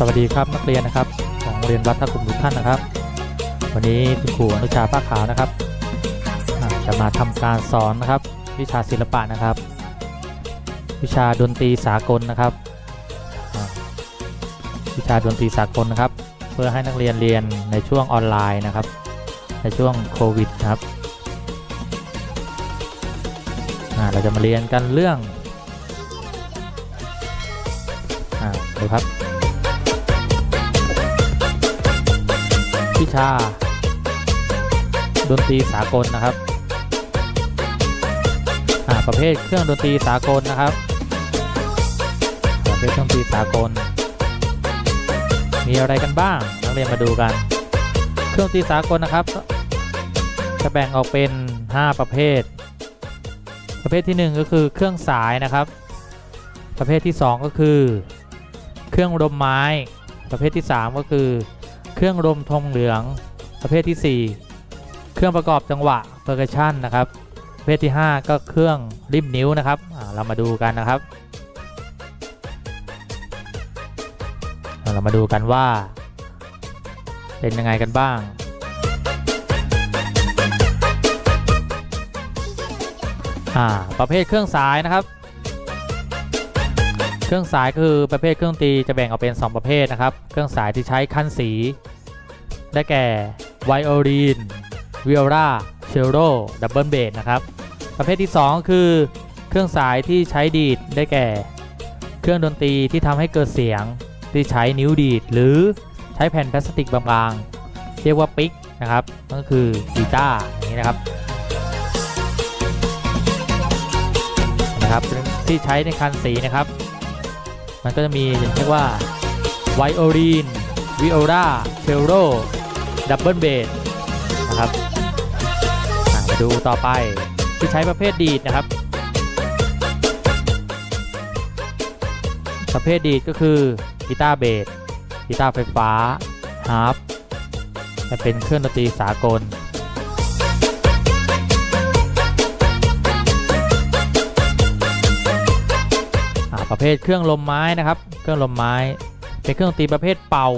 สวัสดีครับนักเรียนนะครับ ของโรงเรียนวัดท่ากลุ่มทุกท่านนะครับ วันนี้คุณครูอนุชาป้าขาวนะครับอ่าจะมาทำการสอนนะครับ วิชาศิลปะนะครับ วิชาดนตรีสากลนะครับอ่าวิชาดนตรีสากลนะครับ เพื่อให้นักเรียนเรียนในช่วงออนไลน์นะครับ ในช่วงโควิดนะครับอ่าเราจะมาเรียนกันเรื่องอ่าดูครับ วิชา ดนตรีสากลนะครับประเภทเครื่องดนตรีสากลนะครับ ประเภทเครื่องดนตรีสากล มีอะไรกันบ้างนักเรียนมาดูกัน เครื่องดนตรีสากลนะครับ จะแบ่งออกเป็น 5 ประเภท ประเภทที่ 1 ก็คือเครื่องสายนะครับ ประเภทที่ 2 ก็คือ เครื่องลมไม้ ประเภทที่ 3 ก็คือ เครื่องลมทองเหลือง ประเภทที่ 4 เครื่องประกอบจังหวะเ e อร์ s ชันนะครับ ประเภทที่ 5 ก็เครื่องริมนิ้วนะครับเรามาดูกันนะครับ เรามาดูกันว่า เป็นยังไงกันบ้างประเภทเครื่องสายนะครับ เครื่องสายคือประเภทเครื่องตีจะแบ่งออกเป็น 2 ประเภทนะครับ เครื่องสายที่ใช้คั้นสี ได้แก่ไวโอลินวิโอลาเชลโลดับเบิลเบสนะครับ ประเภทที่ 2 คือ เครื่องสายที่ใช้ดีดได้แก่ เครื่องดนตรีที่ทำให้เกิดเสียงที่ใช้นิ้วดีด หรือใช้แผ่นพลาสติกบางๆ เรียกว่าปิกนะครับก็คือกีตาร์อย่างนี้นะครับนะครับที่ใช้ในคันสีนะครับ มันก็จะมีเรียกว่าไวโอลินวิโอลาเชลโล ดับเบิลเบสนะครับมาดูต่อไปที่ใช้ประเภทดีดนะครับ ประเภทดีดก็คือกีตาร์เบสกีตาร์ไฟฟ้าฮาร์ปจะเป็นเครื่องดนตรีสากลประเภทเครื่องลมไม้นะครับ เครื่องลมไม้ เป็นเครื่องดนตรีประเภทเป่า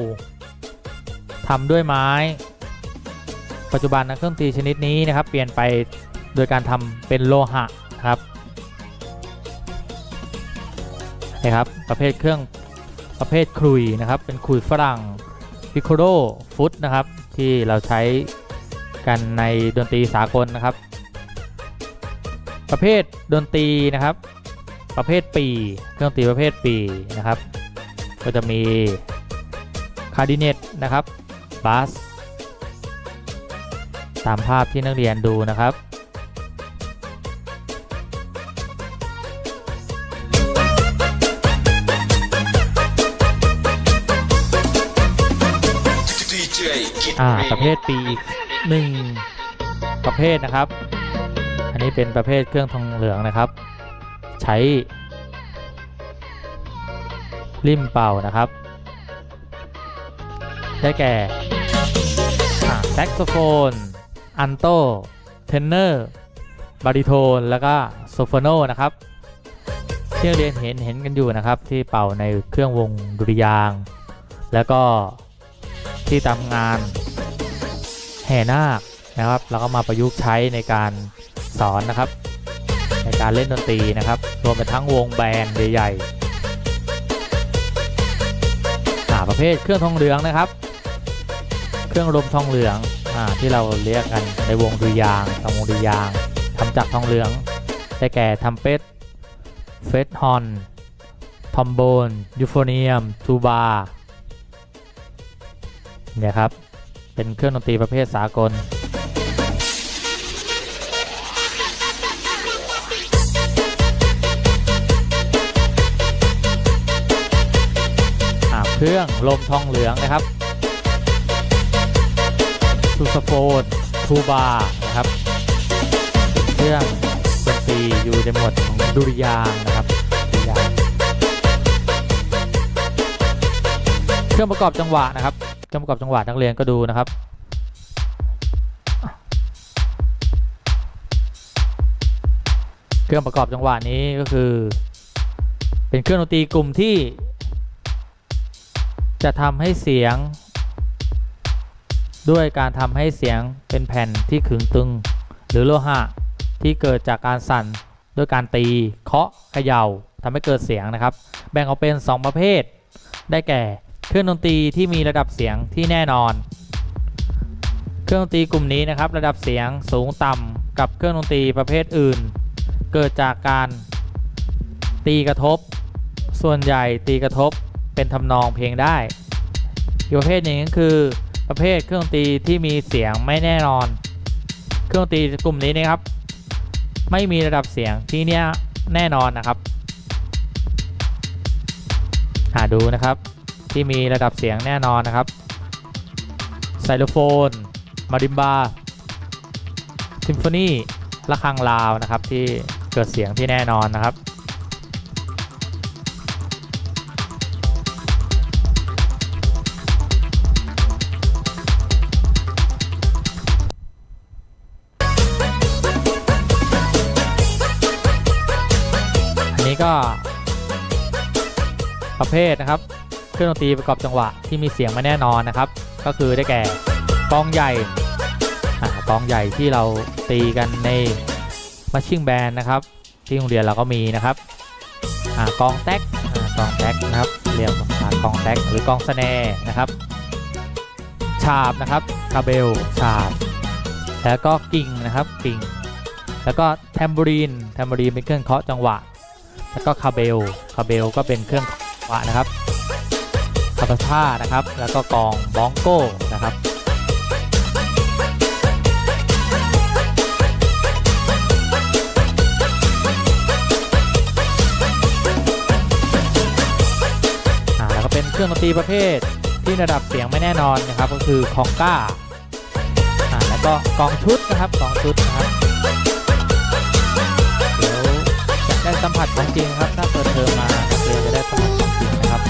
ทำด้วยไม้ ปัจจุบันนะเครื่องตีชนิดนี้นะครับ เปลี่ยนไปโดยการทำเป็นโลหะนะครับนะครับ ประเภทเครื่องประเภทคุยนะครับ เป็นคุยฝรั่งพิโคโดฟุตนะครับ ที่เราใช้กันในดนตรีสากลนะครับ ประเภทดนตรีนะครับ ประเภทปี เครื่องดนตรีประเภทปีนะครับ ก็จะมีคาร์ดิเนตนะครับ บาสตามภาพที่นักเรียนดูนะครับอ่าประเภทปีอีกหนึ่งประเภทนะครับ อันนี้เป็นประเภทเครื่องทองเหลืองนะครับ ใช้ริมเป่านะครับ ได้แก่แซกโซโฟน อันโต เทนเนอร์ บาริโทน แล้วก็โซโฟโนนะครับที่นักเรียนเห็นเห็นกันอยู่นะครับ ที่เป่าในเครื่องวงดุริยางค์แล้วก็ที่ทำงานแห่นาคนะครับแล้วก็มาประยุกต์ใช้ในการสอนนะครับ ในการเล่นดนตรีนะครับ รวมไปทั้งวงแบนด์ใหญ่ๆอ่าประเภทเครื่องทองเหลืองนะครับเค รื่องลมทองเหลืองอ่าที่เราเรียกกันในวงดุรยางค์ทำวงดุรยางค์ทำจากทองเหลือง ได้แก่ทัมเป็ตเฟสฮอนทอมโบนยูโฟเนียมทูบาเนี่ยครับ เป็นเครื่องดนตรีประเภทสากลอ่าเครื่องลมทองเหลืองนะครับ ซูซาโฟนทูบานะครับเครื่องดนตรีอยู่ในหมวดของดุริยางนะครับดุริยางเครื่องประกอบจังหวะนะครับเครื่องประกอบจังหวะนักเรียนก็ดูนะครับเครื่องประกอบจังหวะนี้ก็คือ เป็นเครื่องดนตรีกลุ่มที่ จะทำให้เสียง ด้วยการทำให้เสียงเป็นแผ่นที่ขึงตึง หรือโลหะที่เกิดจากการสั่นด้วยการตี เคาะเขย่าทำให้เกิดเสียงนะครับ แบ่งออกเป็น 2 ประเภท ได้แก่เครื่องดนตรีที่มีระดับเสียงที่แน่นอน เครื่องดนตรีกลุ่มนี้นะครับ ระดับเสียงสูงต่ำกับเครื่องดนตรีประเภทอื่น เกิดจากการตีกระทบ ส่วนใหญ่ตีกระทบเป็นทำนองเพลงได้อีกประเภทหนึ่งก็คือ ประเภทเครื่องดนตรีที่มีเสียงไม่แน่นอน เครื่องดนตรีกลุ่มนี้นะครับ ไม่มีระดับเสียงที่เนี้ยแน่นอนนะครับหาดูนะครับที่มีระดับเสียงแน่นอนนะครับไซโลโฟน มาริมบาซิมโฟนีระฆังลาวนะครับที่เกิดเสียงที่แน่นอนนะครับ ประเภทนะครับ เครื่องดนตรีประกอบจังหวะที่มีเสียงไม่แน่นอนนะครับ ก็คือได้แก่กองใหญ่กองใหญ่ที่เราตีกันในมัชชิ่งแบนนะครับ ที่โรงเรียนเราก็มีนะครับอกองแท็กกองแท็กนะครับเรียกว่าอ่ากองแท็กหรือกองสแนร์นะครับฉาบนะครับคาเบลฉาบ แล้วก็กิ่งนะครับกิ่ง แล้วก็แทมบูรีนแทมบูรีนเป็นเครื่องเคาะจังหวะ แล้วก็คาเบล คาเบลก็เป็นเครื่องเคาะจังหวะนะครับคาปาท่านะครับ แล้วก็กองบองโก้นะครับแล้วก็เป็นเครื่องดนตรีประเภทที่ระดับเสียงไม่แน่นอนนะครับ ก็คือคองก้าแล้วก็กองชุดนะครับกองชุดนะครับ สัมผัสของจริงครับ ถ้าเปิดเทอมมานักเรียนจะได้สัมผัสของจริงนะครับ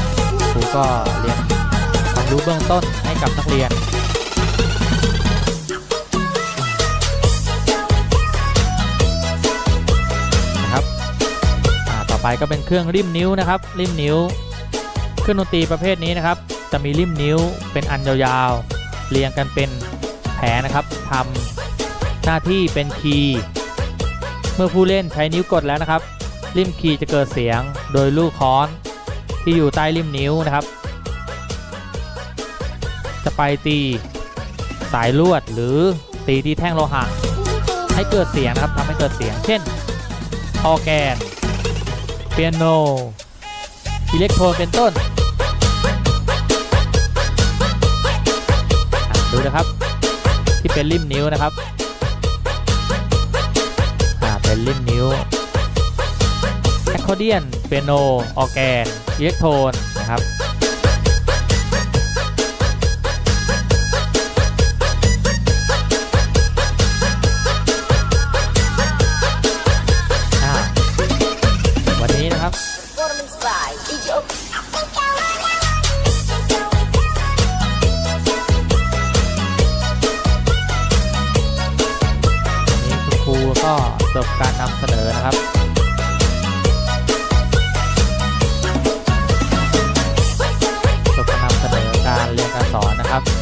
ครูก็เรียนความรู้เบื้องต้นให้กับนักเรียนนะครับต่อไปก็เป็นเครื่องริมนิ้วนะครับริมนิ้ว เครื่องดนตรีประเภทนี้นะครับ จะมีริมนิ้วเป็นอันยาวๆเรียงกันเป็นแผลนะครับทำหน้าที่เป็นคีย์เมื่อผู้เล่นใช้นิ้วกดแล้วนะครับ ริมคีย์จะเกิดเสียงโดยลูกค้อนที่อยู่ใต้ริมนิ้วนะครับ จะไปตีสายลวดหรือตีที่แท่งโลหะให้เกิดเสียงนะครับทำให้เกิดเสียง เช่นออแกน เปียโน อิเล็กโทรนเป็นต้นดูนะครับ ที่เป็นริมนิ้วนะครับอ่าเป็นริมนิ้ว แอคคอเดียน เปียโน ออแกนอิเล็กโทนนะครับวันนี้นะครับ วันนี้คุณครูก็จบการนำเสนอนะครับ สอนนะครับ